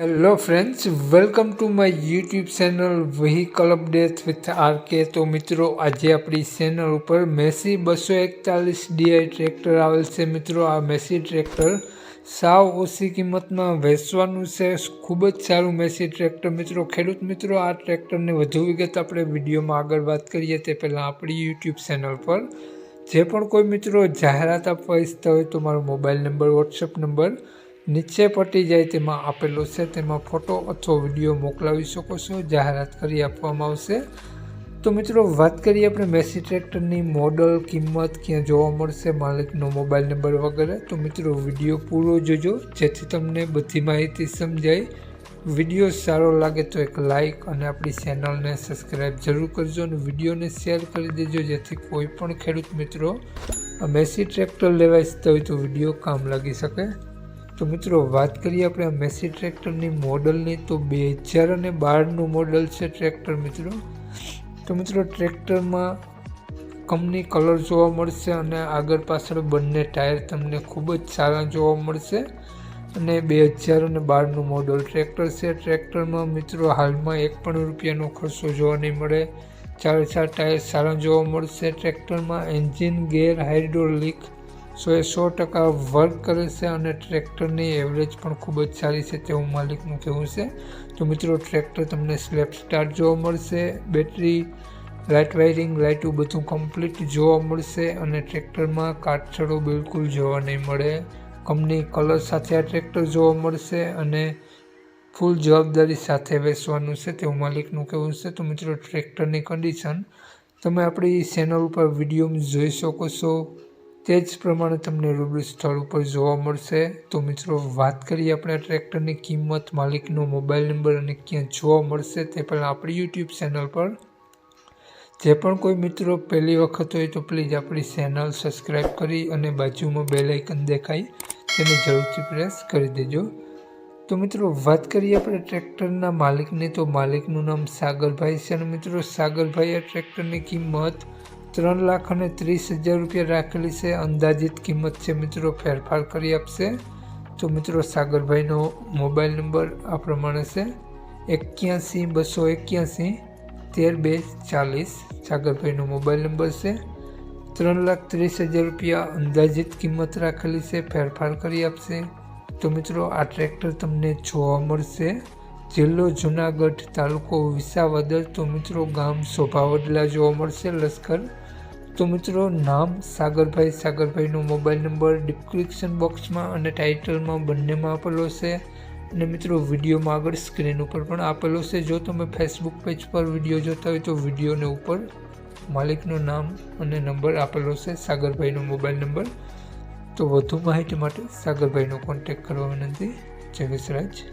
Hello friends welcome to my YouTube channel vehicle update with RK તો મિત્રો, આજે આપણી ચેનલ ઉપર મેસી બસો એકતાલીસ ડીઆઈ ટ્રેક્ટર આવેલ છે. મિત્રો, આ મેસી ટ્રેક્ટર સાવ ઓછી કિંમતમાં વેચવાનું છે. ખૂબ જ સારું મેસી ટ્રેક્ટર મિત્રો, ખેડૂત મિત્રો, આ ટ્રેક્ટરની વધુ વિગત આપણે વિડીયોમાં આગળ વાત કરીએ તે પહેલાં આપણી યુટ્યુબ ચેનલ પર. જે પણ કોઈ મિત્રો જાહેરાત આપવા ઈચ્છતા હોય તો મારો મોબાઈલ નંબર વોટ્સઅપ નંબર નીચે પટી જાય તેમાં આપેલો છે. તેમાં ફોટો અથવા વીડિયો મોકલાવી શકો છો. જાહેરાત કરી આપવામાં આવશે. તો મિત્રો, વાત કરીએ આપણે મેસી ટ્રેક્ટરની મોડલ કિંમત ક્યાં જોવા મળશે, માલિકનો મોબાઈલ નંબર વગેરે. તો મિત્રો, વીડિયો પૂરો જોજો. જેથી તમને બધી માહિતી સમજાય. વીડિયો સારો લાગે તો એક લાઇક અને આપણી ચેનલને સબસ્ક્રાઈબ જરૂર કરજો અને વિડીયોને શેર કરી દેજો. જેથી કોઈ પણ ખેડૂત મિત્રો મેસી ટ્રેક્ટર લેવા ઈચ્છતા હોય તો વીડિયો કામ લાગી શકે. તો મિત્રો, વાત કરીએ આપણે આ મેસી ટ્રેક્ટરની મોડલની તો બે હજાર અને બારનું મોડલ છે ટ્રેક્ટર મિત્રો. તો મિત્રો ટ્રેક્ટરમાં કંપની કલર જોવા મળશે અને આગળ પાછળ બંને ટાયર તમને ખૂબ જ સારા જોવા મળશે. અને બે હજાર અને બારનું મોડલ ટ્રેક્ટર છે. ટ્રેક્ટરમાં મિત્રો, હાલમાં એક પણ રૂપિયાનો ખર્ચો જોવા નહીં મળે. ચાર ચાર ટાયર સારા જોવા મળશે. ટ્રેક્ટરમાં એન્જિન ગેર હાઇડ્રોલિક સો એ સો ટકા વર્ક કરે છે અને ટ્રેક્ટરની એવરેજ પણ ખૂબ જ સારી છે તેવું માલિકનું કહેવું છે. તો મિત્રો, ટ્રેક્ટર તમને સ્લેપ સ્ટાર્ટ જોવા મળશે, બેટરી, લાઇટ વાયરિંગ, લાઇટું બધું કમ્પ્લીટ જોવા મળશે અને ટ્રેક્ટરમાં કાટછડો બિલકુલ જોવા નહીં મળે. કંપની કલર સાથે આ ટ્રેક્ટર જોવા મળશે અને ફૂલ જવાબદારી સાથે વેચવાનું છે તેવું માલિકનું કહેવું છે. તો મિત્રો, ટ્રેક્ટરની કન્ડિશન તમે આપણી ચેનલ ઉપર વીડિયો જોઈ શકો છો. તે જ પ્રમાણે તમને રૂબરૂ સ્થળ ઉપર જોવા મળશે. તો મિત્રો, વાત કરીએ આપણે ટ્રેક્ટરની કિંમત, માલિકનો મોબાઈલ નંબર અને ક્યાં જોવા મળશે તે પહેલાં આપણી યુટ્યુબ ચેનલ પર. જે પણ કોઈ મિત્રો પહેલી વખત હોય તો પ્લીઝ આપણી ચેનલ સબસ્ક્રાઈબ કરી અને બાજુમાં બે લાઇકન દેખાય, તેને જરૂરથી પ્રેસ કરી દેજો. તો મિત્રો, વાત કરીએ આપણે ટ્રેક્ટરના માલિકની. તો માલિકનું નામ સાગરભાઈ છે અને મિત્રો, સાગરભાઈ, આ ટ્રેક્ટરની કિંમત ત્રણ લાખ અને ત્રીસ હજાર રૂપિયા રાખેલી છે. અંદાજિત કિંમત છે મિત્રો, ફેરફાર કરી આપશે. તો મિત્રો, સાગરભાઈનો મોબાઈલ નંબર આ પ્રમાણે છે. એક્યાસી, બસો એક્યાસી, તેર બે ચાલીસ. સાગરભાઈનો મોબાઈલ નંબર છે. ત્રણ લાખ ત્રીસ હજાર રૂપિયા અંદાજિત કિંમત રાખેલી છે. ફેરફાર કરી આપશે. તો મિત્રો, આ ટ્રેક્ટર તમને જોવા મળશે. જિલ્લો જુનાગઢ તાલુકો વિસાવદર તો મિત્રો ગામ શોભાવડલા જોવા મળશે લશ્કર. તો મિત્રો નામ સાગરભાઈ. સાગરભાઈનો મોબાઈલ નંબર ડિસ્ક્રિપ્શન બોક્સમાં અને ટાઇટલમાં બંનેમાં આપેલો છે. અને મિત્રો વિડીયોમાં આગળ સ્ક્રીન ઉપર પણ આપેલો છે. જો તમે ફેસબુક પેજ પર વીડિયો જોતા હોય તો વિડીયોને ઉપર માલિકનું નામ અને નંબર આપેલો છે, સાગરભાઈનો મોબાઈલ નંબર. તો વધુ માહિતી માટે સાગરભાઈનો કોન્ટેક્ટ કરવા વિનંતી. જય વિસરાજ.